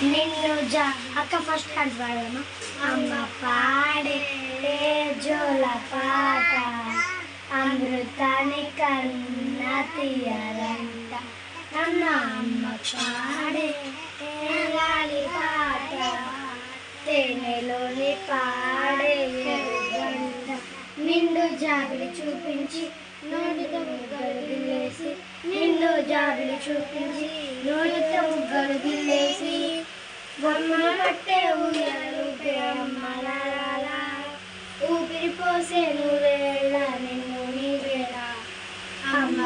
జా అక్క first hand పాడదామా అమ్మ పాడే జోల పాట? అమృతాన్ని కన్న తీయాలంట. నన్న అమ్మ పాడే గాలి పాట? తేనెలోని పాడే నిండు జాబిలి చూపించి నోటితో ముగ్గలు గిల్లేసి నిండు జాబిలి చూపించి నోటితో ముగ్గలు గిల్లేసి బొమ్మలు పట్టే ఊయలు అమ్మలాల ఊపిరి పోసే నూరేళ్ళ నిన్ను నీవేళ అమ్మ